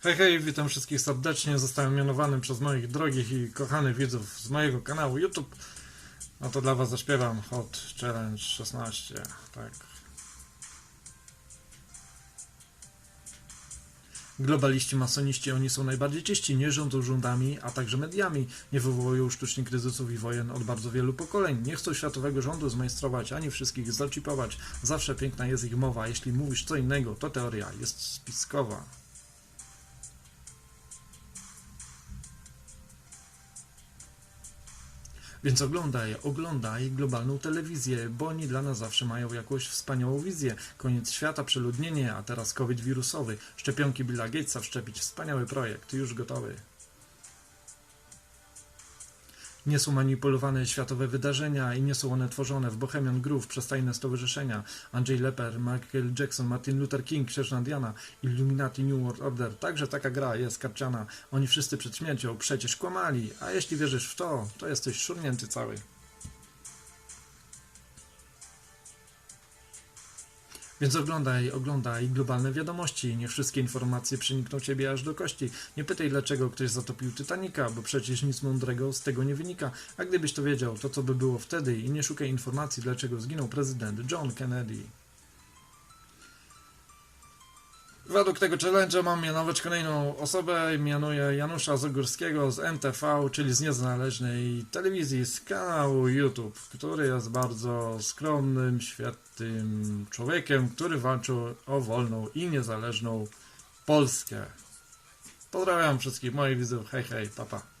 Hej, hej, witam wszystkich serdecznie. Zostałem mianowany przez moich drogich i kochanych widzów z mojego kanału YouTube. No to dla was zaśpiewam Hot Challenge 16, tak. Globaliści, masoniści, oni są najbardziej czyści, nie rządzą rządami, a także mediami, nie wywołują sztucznie kryzysów i wojen od bardzo wielu pokoleń, nie chcą światowego rządu zmajstrować, ani wszystkich zaczipować. Zawsze piękna jest ich mowa, jeśli mówisz co innego, to teoria jest spiskowa. Więc oglądaj, oglądaj globalną telewizję, bo oni dla nas zawsze mają jakąś wspaniałą wizję. Koniec świata, przeludnienie, a teraz COVID wirusowy. Szczepionki Billa Gatesa wszczepić. Wspaniały projekt, już gotowy. Nie są manipulowane światowe wydarzenia i nie są one tworzone w Bohemian Groove przez tajne stowarzyszenia. Andrzej Leper, Michael Jackson, Martin Luther King, Księżna Diana, Illuminati New World Order. Także taka gra jest karciana. Oni wszyscy przed śmiercią przecież kłamali, a jeśli wierzysz w to, to jesteś szurnięty cały. Więc oglądaj, oglądaj globalne wiadomości. Nie wszystkie informacje przenikną ciebie aż do kości. Nie pytaj, dlaczego ktoś zatopił Titanica, bo przecież nic mądrego z tego nie wynika. A gdybyś to wiedział, to co by było wtedy? I nie szukaj informacji, dlaczego zginął prezydent John Kennedy. Według tego challenge'a mam mianować kolejną osobę. Mianuję Janusza Zagórskiego z NTV, czyli z niezależnej telewizji, z kanału YouTube, który jest bardzo skromnym, świetnym człowiekiem, który walczył o wolną i niezależną Polskę. Pozdrawiam wszystkich moich widzów. Hej, hej, papa. Pa.